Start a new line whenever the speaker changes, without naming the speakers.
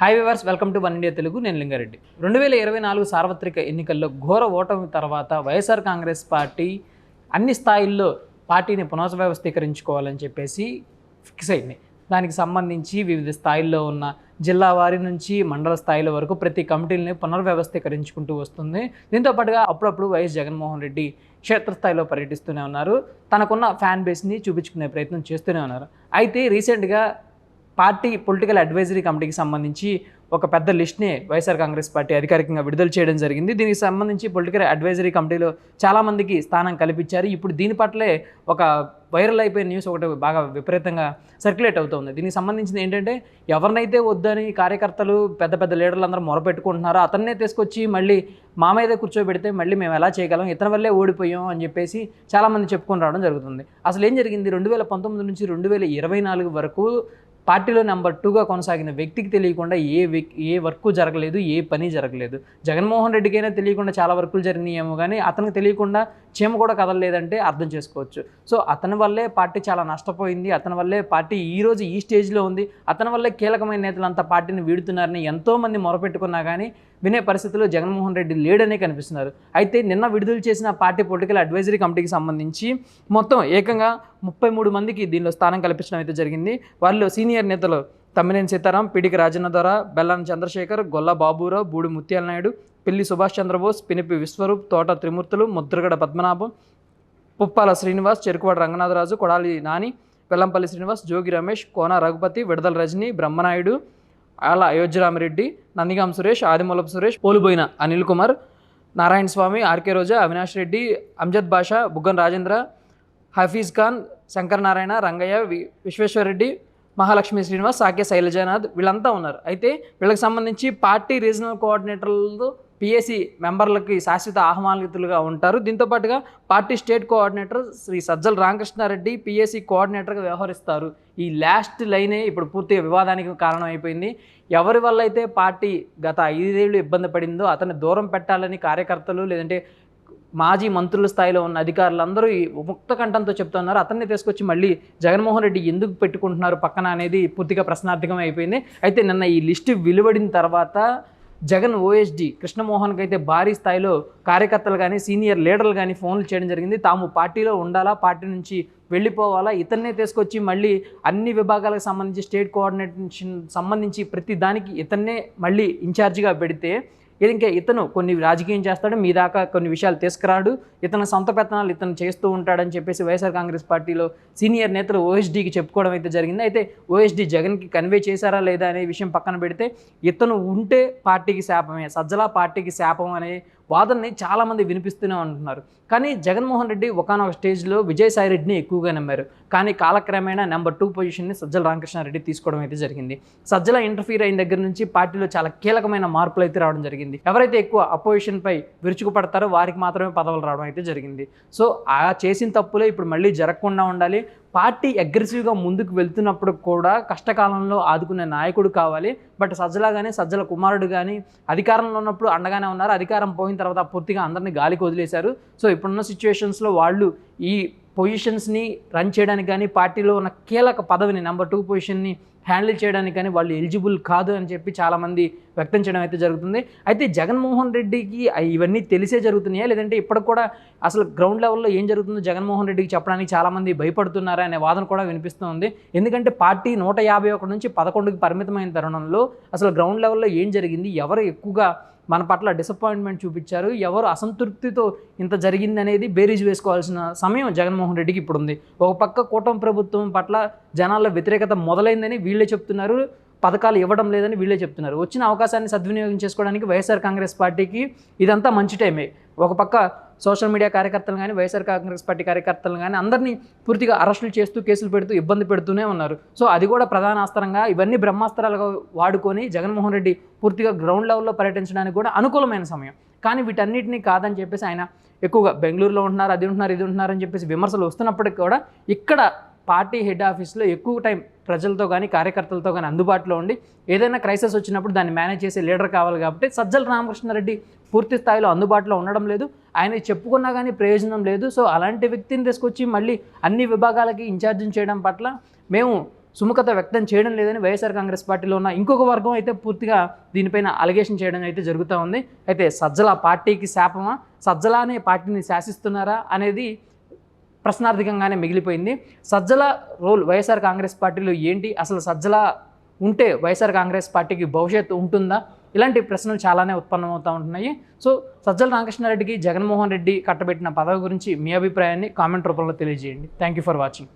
Hi viewers welcome to one India Telugu నేను లింగారెడ్డి. రెండు వేల ఇరవై నాలుగు సార్వత్రిక ఎన్నికల్లో ఘోర ఓటమి తర్వాత వైఎస్ఆర్ కాంగ్రెస్ పార్టీ అన్ని స్థాయిల్లో పార్టీని పునర్వ్యవస్థీకరించుకోవాలని చెప్పేసి ఫిక్స్ అయింది. దానికి సంబంధించి వివిధ స్థాయిల్లో ఉన్న జిల్లా వారి నుంచి మండల స్థాయిల వరకు ప్రతి కమిటీలని పునర్వ్యవస్థీకరించుకుంటూ వస్తుంది. దీంతో పాటుగా అప్పుడప్పుడు వైఎస్ జగన్మోహన్ రెడ్డి క్షేత్రస్థాయిలో పర్యటిస్తూనే ఉన్నారు. తనకున్న ఫ్యాన్ బేస్ని చూపించుకునే ప్రయత్నం చేస్తూనే ఉన్నారు. అయితే రీసెంట్గా పార్టీ పొలిటికల్ అడ్వైజరీ కమిటీకి సంబంధించి ఒక పెద్ద లిస్ట్ని వైఎస్ఆర్ కాంగ్రెస్ పార్టీ అధికారికంగా విడుదల చేయడం జరిగింది. దీనికి సంబంధించి పొలిటికల్ అడ్వైజరీ కమిటీలో చాలామందికి స్థానం కల్పించారు. ఇప్పుడు దీని పట్లే ఒక వైరల్ అయిపోయిన న్యూస్ ఒకటి బాగా విపరీతంగా సర్క్యులేట్ అవుతుంది దీనికి సంబంధించింది ఏంటంటే ఎవరినైతే వద్దని కార్యకర్తలు పెద్ద పెద్ద లీడర్లు అందరూ మొరపెట్టుకుంటున్నారో అతన్నే తీసుకొచ్చి మళ్ళీ మా మీద కూర్చోబెడితే మళ్ళీ మేము ఎలా చేయగలం ఇతని వల్లే ఓడిపోయాం అని చెప్పేసి చాలామంది చెప్పుకొని రావడం జరుగుతుంది. అసలు ఏం జరిగింది? రెండు వేల పంతొమ్మిది నుంచి రెండు వేల ఇరవై నాలుగు వరకు పార్టీలో నెంబర్ టూగా కొనసాగిన వ్యక్తికి తెలియకుండా ఏ ఏ వర్క్ జరగలేదు ఏ పని జరగలేదు. జగన్మోహన్ రెడ్డికైనా తెలియకుండా చాలా వర్కులు జరిగినాయేమో కానీ అతనికి తెలియకుండా చీమ కూడా కదలలేదంటే అర్థం చేసుకోవచ్చు. సో అతని వల్లే పార్టీ చాలా నష్టపోయింది. అతని వల్లే పార్టీ ఈరోజు ఈ స్టేజ్లో ఉంది. అతని వల్లే కీలకమైన నేతలంతా పార్టీని వీడుతున్నారని ఎంతోమంది మొరపెట్టుకున్నా కానీ వినే పరిస్థితిలో జగన్మోహన్ రెడ్డి లేడనే కనిపిస్తున్నారు. అయితే నిన్న విడుదల చేసిన పార్టీ పొలిటికల్ అడ్వైజరీ కమిటీకి సంబంధించి మొత్తం ఏకంగా ముప్పై మూడు మందికి దీనిలో స్థానం కల్పించడం అయితే జరిగింది. వారిలో సీనియర్ నేతలు తమ్మినేని సీతారాం పిడికి రాజన్న ద్వారా బెల్లాన చంద్రశేఖర్ గొల్ల బాబురావు బూడి ముత్యాల నాయుడు పిల్లి సుభాష్ చంద్రబోస్ పినిపి విశ్వరూప్ తోట త్రిమూర్తులు ముద్రగడ పద్మనాభం పుప్పాల శ్రీనివాస్ చెరుకువాడ రంగనాథరాజు కొడాలి నాని వెల్లంపల్లి శ్రీనివాస్ జోగి రమేష్ కోన రఘుపతి విడదల రజని బ్రహ్మనాయుడు అలా అయోధ్యరామిరెడ్డి నందిగాం సురేష్ ఆదిమూలపు సురేష్ పోలుబోయిన అనిల్ కుమార్ నారాయణ స్వామి ఆర్కే రోజా అవినాష్ రెడ్డి అంజద్ బాషా బుగ్గన్ రాజేంద్ర హఫీజ్ ఖాన్ శంకర్ నారాయణ రంగయ్య వి విశ్వేశ్వరరెడ్డి మహాలక్ష్మి శ్రీనివాస్ సాకే శైలజానాథ్ వీళ్ళంతా ఉన్నారు. అయితే వీళ్ళకి సంబంధించి పార్టీ రీజనల్ కోఆర్డినేటర్లతో పిఎస్సి మెంబర్లకి శాశ్వత ఆహ్వానితులుగా ఉంటారు. దీంతో పాటుగా party state coordinator Shri Sajjala Ramakrishnareddy PSC కోఆర్డినేటర్గా వ్యవహరిస్తారు. ఈ లాస్ట్ లైనే ఇప్పుడు పూర్తిగా వివాదానికి కారణం అయిపోయింది ఎవరి వల్ల అయితే పార్టీ గత ఐదేళ్ళు ఇబ్బంది పడిందో అతన్ని దూరం పెట్టాలని కార్యకర్తలు లేదంటే మాజీ మంత్రుల స్థాయిలో ఉన్న అధికారులందరూ ఈ ముక్త కంఠంతో చెప్తున్నారు. అతన్ని తీసుకొచ్చి మళ్ళీ జగన్మోహన్ రెడ్డి ఎందుకు పెట్టుకుంటున్నారు పక్కన అనేది పూర్తిగా ప్రశ్నార్థకం అయిపోయింది అయితే నిన్న ఈ లిస్టు వెలువడిన తర్వాత జగన్ ఓఎస్డి కృష్ణమోహన్కి అయితే భారీ స్థాయిలో కార్యకర్తలు కానీ సీనియర్ లీడర్లు కానీ ఫోన్లు చేయడం జరిగింది. తాము పార్టీలో ఉండాలా పార్టీ నుంచి వెళ్ళిపోవాలా ఇతన్నే తీసుకొచ్చి మళ్ళీ అన్ని విభాగాలకు సంబంధించి స్టేట్ కోఆర్డినేషన్ సంబంధించి ప్రతి దానికి ఇతన్నే మళ్ళీ ఇన్ఛార్జిగా పెడితే ఇంకా ఇతను కొన్ని రాజకీయం చేస్తాడు మీ దాకా కొన్ని విషయాలు తీసుకురాడు ఇతను సొంత పెత్తనాలు ఇతను చేస్తూ ఉంటాడని చెప్పేసి వైఎస్ఆర్ కాంగ్రెస్ పార్టీలో సీనియర్ నేతలు ఓఎస్డీకి చెప్పుకోవడం అయితే జరిగింది. అయితే ఓఎస్డీ జగన్కి కన్వే చేశారా లేదా అనే విషయం పక్కన పెడితే ఇతను ఉంటే పార్టీకి శాపమే సజ్జల పార్టీకి శాపం అనే వాదనని చాలామంది వినిపిస్తూనే ఉంటున్నారు. కానీ జగన్మోహన్ రెడ్డి ఒకనొక స్టేజ్లో విజయసాయి రెడ్డిని ఎక్కువగా నమ్మారు. కానీ కాలక్రమేణా నెంబర్ టూ పొజిషన్ని సజ్జల రామకృష్ణారెడ్డి తీసుకోవడం అయితే జరిగింది. సజ్జల ఇంటర్ఫీర్ అయిన దగ్గర నుంచి పార్టీలో చాలా కీలకమైన మార్పులు అయితే రావడం జరిగింది. ఎవరైతే ఎక్కువ అపోజిషన్ పై విరుచుకుపడతారో వారికి మాత్రమే పదవులు రావడం అయితే జరిగింది. సో ఆ చేసిన తప్పులే ఇప్పుడు మళ్ళీ జరగకుండా ఉండాలి. పార్టీ అగ్రెసివ్గా ముందుకు వెళ్తున్నప్పుడు కూడా కష్టకాలంలో ఆదుకునే నాయకుడు కావాలి. బట్ సజ్జలా కానీ సజ్జల కుమారుడు కానీ అధికారంలో ఉన్నప్పుడు అండగానే ఉన్నారు. అధికారం పోయిన తర్వాత పూర్తిగా అందరినీ గాలికి వదిలేశారు. సో ఇప్పుడున్న సిచ్యువేషన్స్లో వాళ్ళు ఈ పొజిషన్స్ని రన్ చేయడానికి కానీ పార్టీలో ఉన్న కీలక పదవిని నెంబర్ టూ పొజిషన్ని హ్యాండిల్ చేయడానికి కానీ వాళ్ళు ఎలిజిబుల్ కాదు అని చెప్పి చాలామంది వ్యక్తం చేయడం అయితే జరుగుతుంది. అయితే జగన్మోహన్ రెడ్డికి ఇవన్నీ తెలిసే జరుగుతున్నాయా? లేదంటే ఇప్పటికి కూడా అసలు గ్రౌండ్ లెవెల్లో ఏం జరుగుతుందో జగన్మోహన్ రెడ్డికి చెప్పడానికి చాలామంది భయపడుతున్నారా అనే వాదన కూడా వినిపిస్తుంది ఎందుకంటే పార్టీ నూట యాభై ఒకటి నుంచి పదకొండుకి పరిమితమైన తరుణంలో అసలు గ్రౌండ్ లెవెల్లో ఏం జరిగింది? ఎవరు ఎక్కువగా మన పట్ల డిసప్పాయింట్మెంట్ చూపించారు? ఎవరు అసంతృప్తితో ఇంత జరిగింది అనేది బేరీజ్ వేసుకోవాల్సిన సమయం జగన్మోహన్ రెడ్డికి ఇప్పుడు ఉంది ఒక పక్క కూటమి ప్రభుత్వం పట్ల జనాల వ్యతిరేకత మొదలైందని వీళ్ళే చెప్తున్నారు. పథకాలు ఇవ్వడం లేదని వీళ్ళే చెప్తున్నారు. వచ్చిన అవకాశాన్ని సద్వినియోగం చేసుకోవడానికి వైఎస్ఆర్ కాంగ్రెస్ పార్టీకి ఇదంతా మంచి టైమే. ఒక పక్క సోషల్ మీడియా కార్యకర్తలు కానీ వైఎస్ఆర్ కాంగ్రెస్ పార్టీ కార్యకర్తలు కానీ అందరినీ పూర్తిగా అరెస్టులు చేస్తూ కేసులు పెడుతూ ఇబ్బంది పెడుతూనే ఉన్నారు. సో అది కూడా ప్రధాన అస్త్రంగా ఇవన్నీ బ్రహ్మాస్త్రాలుగా వాడుకొని జగన్మోహన్ రెడ్డి పూర్తిగా గ్రౌండ్ లెవెల్లో పర్యటించడానికి కూడా అనుకూలమైన సమయం. కానీ వీటన్నిటిని కాదని చెప్పేసి ఆయన ఎక్కువగా బెంగళూరులో ఉంటున్నారు అది ఉంటున్నారు ఇది ఉంటున్నారు అని చెప్పేసి విమర్శలు వస్తున్నప్పటికీ కూడా ఇక్కడ పార్టీ హెడ్ ఆఫీస్లో ఎక్కువ టైం ప్రజలతో కానీ కార్యకర్తలతో కానీ అందుబాటులో ఉండి ఏదైనా క్రైసిస్ వచ్చినప్పుడు దాన్ని మేనేజ్ చేసే లీడర్ కావాలి కాబట్టి సజ్జల రామకృష్ణారెడ్డి పూర్తి స్థాయిలో అందుబాటులో ఉండడం లేదు. ఆయన చెప్పుకున్నా కానీ ప్రయోజనం లేదు. సో అలాంటి వ్యక్తిని తీసుకొచ్చి మళ్ళీ అన్ని విభాగాలకి ఇన్ఛార్జింగ్ చేయడం పట్ల మేము సుముఖత వ్యక్తం చేయడం లేదని వైఎస్ఆర్ కాంగ్రెస్ పార్టీలో ఉన్న ఇంకొక వర్గం అయితే పూర్తిగా దీనిపైన అలిగేషన్ చేయడం అయితే జరుగుతూ ఉంది. అయితే సజ్జల పార్టీకి శాపమా? సజ్జల అనే పార్టీని శాసిస్తున్నారా? అనేది ప్రశ్నార్థకంగానే మిగిలిపోయింది. సజ్జల రోల్ వైఎస్ఆర్ కాంగ్రెస్ పార్టీలో ఏంటి? అసలు సజ్జల ఉంటే వైఎస్ఆర్ కాంగ్రెస్ పార్టీకి భవిష్యత్తు ఉంటుందా? ఇలాంటి ప్రశ్నలు చాలానే ఉత్పన్నమవుతూ ఉంటున్నాయి. సో సజ్జల రామకృష్ణారెడ్డికి జగన్మోహన్ రెడ్డి కట్టబెట్టిన పదవి గురించి మీ అభిప్రాయాన్ని కామెంట్ రూపంలో తెలియజేయండి. Thank you for watching